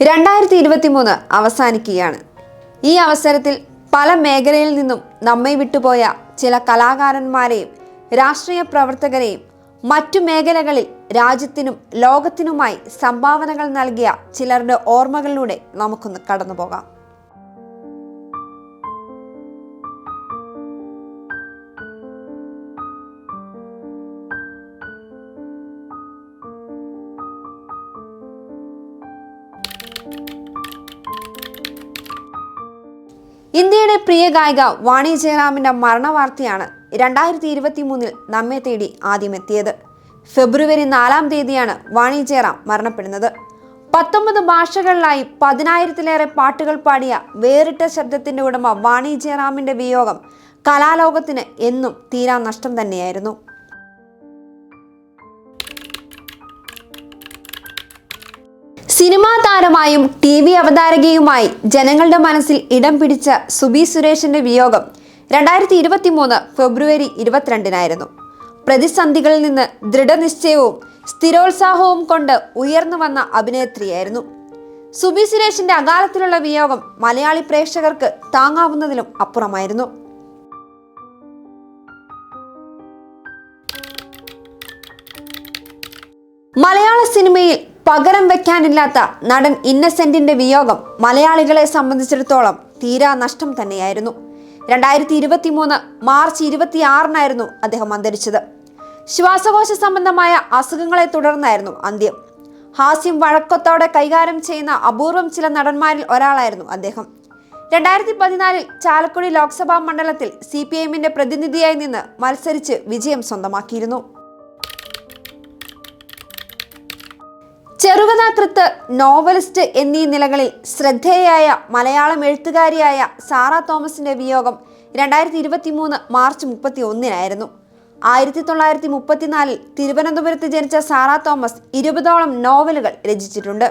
രണ്ടായിരത്തി ഇരുപത്തി മൂന്ന് അവസാനിക്കുകയാണ്. ഈ അവസരത്തിൽ പല മേഖലയിൽ നിന്നും നമ്മെ വിട്ടുപോയ ചില കലാകാരന്മാരെയും രാഷ്ട്രീയ പ്രവർത്തകരെയും മറ്റു മേഖലകളിൽ രാജ്യത്തിനും ലോകത്തിനുമായി സംഭാവനകൾ നൽകിയ ചിലരുടെ ഓർമ്മകളിലൂടെ നമുക്കൊന്ന് കടന്നുപോകാം. ഇന്ത്യയുടെ പ്രിയ ഗായിക വാണി ജയറാമിന്റെ മരണവാർത്തയാണ് രണ്ടായിരത്തി ഇരുപത്തി മൂന്നിൽ നമ്മെ തേടി ആദ്യമെത്തിയത്. ഫെബ്രുവരി നാലാം തീയതിയാണ് വാണി ജയറാം മരണപ്പെടുന്നത്. പത്തൊമ്പത് ഭാഷകളിലായി പതിനായിരത്തിലേറെ പാട്ടുകൾ പാടിയ വേറിട്ട ശബ്ദത്തിന്റെ ഉടമ വാണി ജയറാമിന്റെ വിയോഗം കലാലോകത്തിന് എന്നും തീരാ നഷ്ടം തന്നെയായിരുന്നു. സിനിമാ താരമായും ടി വി അവതാരകയുമായി ജനങ്ങളുടെ മനസ്സിൽ ഇടം പിടിച്ച സുബി സുരേഷിന്റെ വിയോഗം രണ്ടായിരത്തി ഇരുപത്തി മൂന്ന് ഫെബ്രുവരി ഇരുപത്തിരണ്ടിനായിരുന്നു. പ്രതിസന്ധികളിൽ നിന്ന് ദൃഢനിശ്ചയവും സ്ഥിരോത്സാഹവും കൊണ്ട് ഉയർന്നു വന്ന അഭിനേത്രിയായിരുന്നു. സുബി സുരേഷിന്റെ അകാലത്തിലുള്ള വിയോഗം മലയാളി പ്രേക്ഷകർക്ക് താങ്ങാവുന്നതിലും അപ്പുറമായിരുന്നു. മലയാള സിനിമയിൽ പകരം വെക്കാനില്ലാത്ത നടൻ ഇന്നസെന്റിന്റെ വിയോഗം മലയാളികളെ സംബന്ധിച്ചിടത്തോളം തീരാ നഷ്ടം തന്നെയായിരുന്നു. രണ്ടായിരത്തി ഇരുപത്തി മൂന്ന് മാർച്ച് ഇരുപത്തിയാറിനായിരുന്നു അദ്ദേഹം അന്തരിച്ചത്. ശ്വാസകോശ സംബന്ധമായ അസുഖങ്ങളെ തുടർന്നായിരുന്നു അന്ത്യം. ഹാസ്യം വഴക്കത്തോടെ കൈകാര്യം ചെയ്യുന്ന അപൂർവം ചില നടന്മാരിൽ ഒരാളായിരുന്നു അദ്ദേഹം. രണ്ടായിരത്തി പതിനാലിൽ ചാലക്കുടി ലോക്സഭാ മണ്ഡലത്തിൽ സി പി എമ്മിന്റെ പ്രതിനിധിയായി നിന്ന് മത്സരിച്ച് വിജയം സ്വന്തമാക്കിയിരുന്നു. ചെറുകഥാകൃത്ത് നോവലിസ്റ്റ് എന്നീ നിലകളിൽ ശ്രദ്ധേയായ മലയാളം എഴുത്തുകാരിയായ സാറ തോമസിന്റെ വിയോഗം രണ്ടായിരത്തി ഇരുപത്തി മൂന്ന് മാർച്ച് മുപ്പത്തി ഒന്നിനായിരുന്നു ആയിരത്തി തൊള്ളായിരത്തി മുപ്പത്തിനാലിൽ തിരുവനന്തപുരത്ത് ജനിച്ച സാറ തോമസ് ഇരുപതോളം നോവലുകൾ രചിച്ചിട്ടുണ്ട്.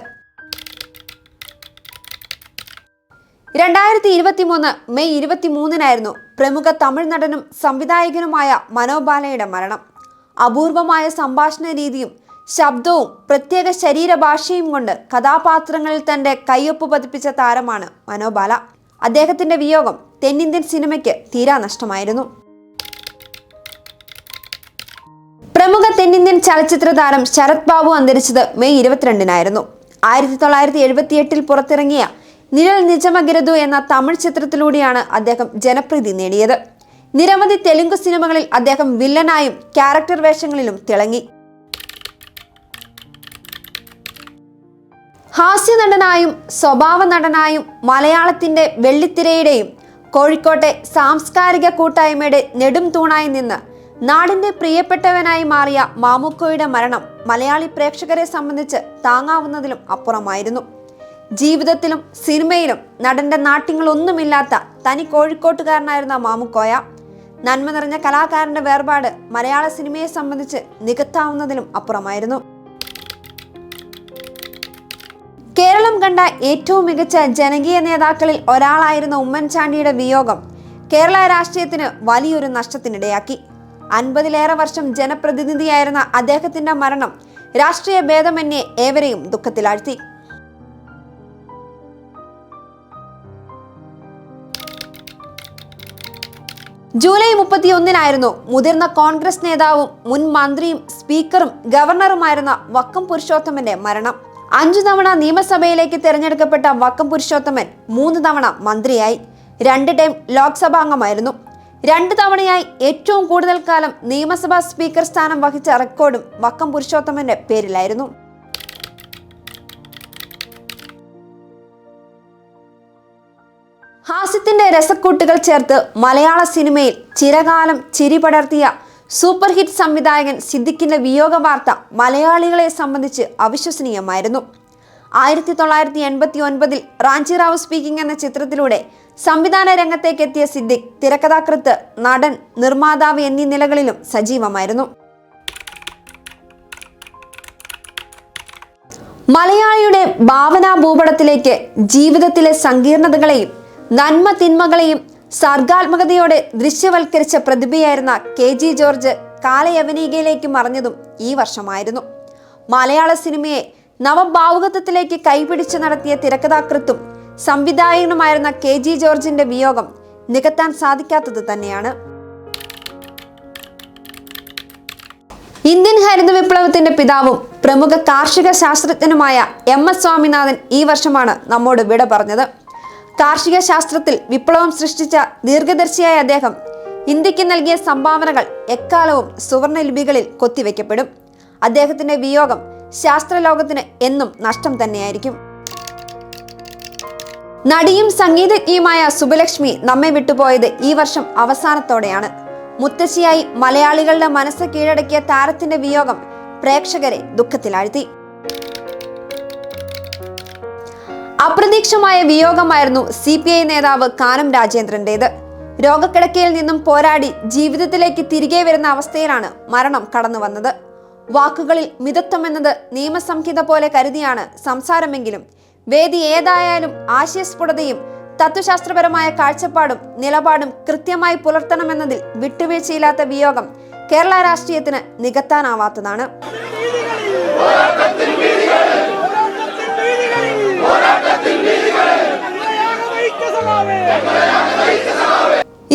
രണ്ടായിരത്തി ഇരുപത്തി മൂന്ന് മെയ് ഇരുപത്തി മൂന്നിനായിരുന്നു പ്രമുഖ തമിഴ് നടനും സംവിധായകനുമായ മനോബാലയുടെ മരണം. അപൂർവമായ സംഭാഷണ രീതിയും ശബ്ദവും പ്രത്യേക ശരീരഭാഷയും കൊണ്ട് കഥാപാത്രങ്ങളിൽ തന്റെ കയ്യൊപ്പ് പതിപ്പിച്ച താരമാണ് മനോബാല അദ്ദേഹത്തിന്റെ വിയോഗം തെന്നിന്ത്യൻ സിനിമയ്ക്ക് തീരാ നഷ്ടമായിരുന്നു. പ്രമുഖ തെന്നിന്ത്യൻ ചലച്ചിത്ര താരം ശരത് ബാബു അന്തരിച്ചത് മെയ് ഇരുപത്തിരണ്ടിനായിരുന്നു. ആയിരത്തി തൊള്ളായിരത്തി എഴുപത്തിയെട്ടിൽ പുറത്തിറങ്ങിയ നിഴൽ നിജമഗിരതു എന്ന തമിഴ് ചിത്രത്തിലൂടെയാണ് അദ്ദേഹം ജനപ്രീതി നേടിയത്. നിരവധി തെലുങ്ക് സിനിമകളിൽ അദ്ദേഹം വില്ലനായും ക്യാരക്ടർ വേഷങ്ങളിലും തിളങ്ങി. ഹാസ്യനടനായും സ്വഭാവ നടനായും മലയാളത്തിന്റെ വെള്ളിത്തിരയുടെയും കോഴിക്കോട്ടെ സാംസ്കാരിക കൂട്ടായ്മയുടെ നെടും തൂണായി നിന്ന് നാടിന്റെ പ്രിയപ്പെട്ടവനായി മാറിയ മാമുക്കോയുടെ മരണം മലയാളി പ്രേക്ഷകരെ സംബന്ധിച്ച് താങ്ങാവുന്നതിലും അപ്പുറമായിരുന്നു. ജീവിതത്തിലും സിനിമയിലും നടന്റെ നാട്യങ്ങളൊന്നുമില്ലാത്ത തനി കോഴിക്കോട്ടുകാരനായിരുന്ന മാമുക്കോയ നന്മ നിറഞ്ഞ കലാകാരന്റെ വേർപാട് മലയാള സിനിമയെ സംബന്ധിച്ച് നികത്താവുന്നതിലും അപ്പുറമായിരുന്നു. കണ്ട ഏറ്റവും മികച്ച ജനകീയ നേതാക്കളിൽ ഒരാളായിരുന്ന ഉമ്മൻചാണ്ടിയുടെ വിയോഗം. കേരള രാഷ്ട്രീയത്തിന് വലിയൊരു നഷ്ടത്തിനിടയാക്കി. അൻപതിലേറെ വർഷം ജനപ്രതിനിധിയായിരുന്ന അദ്ദേഹത്തിന്റെ മരണം രാഷ്ട്രീയ ഭേദമന്യേ ഏവരെയും ദുഃഖത്തിലാഴ്ത്തി. ജൂലൈ മുപ്പത്തിയൊന്നിനായിരുന്നു മുതിർന്ന കോൺഗ്രസ് നേതാവും മുൻ മന്ത്രിയും സ്പീക്കറും ഗവർണറുമായിരുന്ന വക്കം പുരുഷോത്തമന്റെ മരണം. അഞ്ചു തവണ നിയമസഭയിലേക്ക് തിരഞ്ഞെടുക്കപ്പെട്ട വക്കം പുരുഷോത്തമൻ മൂന്ന് തവണ മന്ത്രിയായി. രണ്ട് ടൈം ലോക്സഭാംഗമായിരുന്നു രണ്ട് തവണയായി ഏറ്റവും കൂടുതൽ കാലം നിയമസഭാ സ്പീക്കർ സ്ഥാനം വഹിച്ച റെക്കോർഡും വക്കം പുരുഷോത്തമന്റെ പേരിലായിരുന്നു. ഹാസ്യത്തിന്റെ രസക്കൂട്ടുകൾ ചേർത്ത് മലയാള സിനിമയിൽ ചിരകാലം ചിരി പടർത്തിയ സൂപ്പർ ഹിറ്റ് സംവിധായകൻ സിദ്ദിഖിന്റെ വിയോഗ വാർത്ത മലയാളികളെ സംബന്ധിച്ച് അവിശ്വസനീയമായിരുന്നു. ആയിരത്തി തൊള്ളായിരത്തി എൺപത്തി ഒൻപതിൽ റാഞ്ചി റാവു സ്പീക്കിംഗ് എന്ന ചിത്രത്തിലൂടെ സംവിധാന രംഗത്തേക്ക് എത്തിയ സിദ്ദിഖ് തിരക്കഥാകൃത്ത് നടൻ നിർമ്മാതാവ് എന്നീ നിലകളിലും സജീവമായിരുന്നു. മലയാളിയുടെ ഭാവനാ ഭൂപടത്തിലേക്ക് ജീവിതത്തിലെ സങ്കീർണതകളെയും നന്മ തിന്മകളെയും സർഗാത്മകതയോടെ ദൃശ്യവൽക്കരിച്ച പ്രതിഭയായിരുന്ന കെ ജി ജോർജ് കാലയവനികയിലേക്ക് മറഞ്ഞതും ഈ വർഷമായിരുന്നു. മലയാള സിനിമയെ നവഭാവുകത്വത്തിലേക്ക് കൈപിടിച്ച് നടത്തിയ തിരക്കഥാകൃത്തും സംവിധായകനുമായിരുന്ന കെ ജി ജോർജിന്റെ വിയോഗം നികത്താൻ സാധിക്കാത്തത് തന്നെയാണ്. ഇന്ത്യൻ ഹരിത വിപ്ലവത്തിന്റെ പിതാവും പ്രമുഖ കാർഷിക ശാസ്ത്രജ്ഞനുമായ എം എസ് സ്വാമിനാഥൻ ഈ വർഷമാണ് നമ്മോട് വിട പറഞ്ഞത്. കാർഷിക ശാസ്ത്രത്തിൽ വിപ്ലവം സൃഷ്ടിച്ച ദീർഘദർശിയായ അദ്ദേഹം ഇന്ത്യയ്ക്ക് നൽകിയ സംഭാവനകൾ എക്കാലവും സുവർണ ലിപികളിൽ കൊത്തിവെക്കപ്പെടും. അദ്ദേഹത്തിന്റെ വിയോഗം ശാസ്ത്രലോകത്തിന് എന്നും നഷ്ടം തന്നെയായിരിക്കും. നടിയും സംഗീതജ്ഞയുമായ സുബലക്ഷ്മി നമ്മെ വിട്ടുപോയത് ഈ വർഷം അവസാനത്തോടെയാണ്. മുത്തശ്ശിയായി മലയാളികളുടെ മനസ്സ് കീഴടക്കിയ താരത്തിന്റെ വിയോഗം പ്രേക്ഷകരെ ദുഃഖത്തിലാഴ്ത്തി. അപ്രതീക്ഷമായ വിയോഗമായിരുന്നു സി പി ഐ നേതാവ് കാനം രാജേന്ദ്രന്റേത്. രോഗക്കിടക്കയിൽ നിന്നും പോരാടി ജീവിതത്തിലേക്ക് തിരികെ വരുന്ന അവസ്ഥയിലാണ് മരണം കടന്നു വന്നത്. വാക്കുകളിൽ മിതത്വം എന്നത് നിയമസംഹിത പോലെ കരുതിയാണ് സംസാരമെങ്കിലും വേദി ഏതായാലും ആശയസ്ഫുടതയും തത്വശാസ്ത്രപരമായ കാഴ്ചപ്പാടും നിലപാടും കൃത്യമായി പുലർത്തണമെന്നതിൽ വിട്ടുവീഴ്ചയില്ലാത്ത വിയോഗം കേരള രാഷ്ട്രീയത്തിന് നികത്താനാവാത്തതാണ്.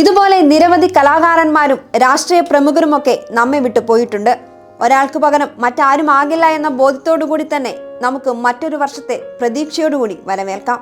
ഇതുപോലെ നിരവധി കലാകാരന്മാരും രാഷ്ട്രീയ പ്രമുഖരുമൊക്കെ നമ്മെ വിട്ടു പോയിട്ടുണ്ട്. ഒരാൾക്ക് പകരം മറ്റാരും ആകില്ല എന്ന ബോധ്യത്തോടു കൂടി തന്നെ നമുക്ക് മറ്റൊരു വർഷത്തെ പ്രതീക്ഷയോടുകൂടി വരവേൽക്കാം.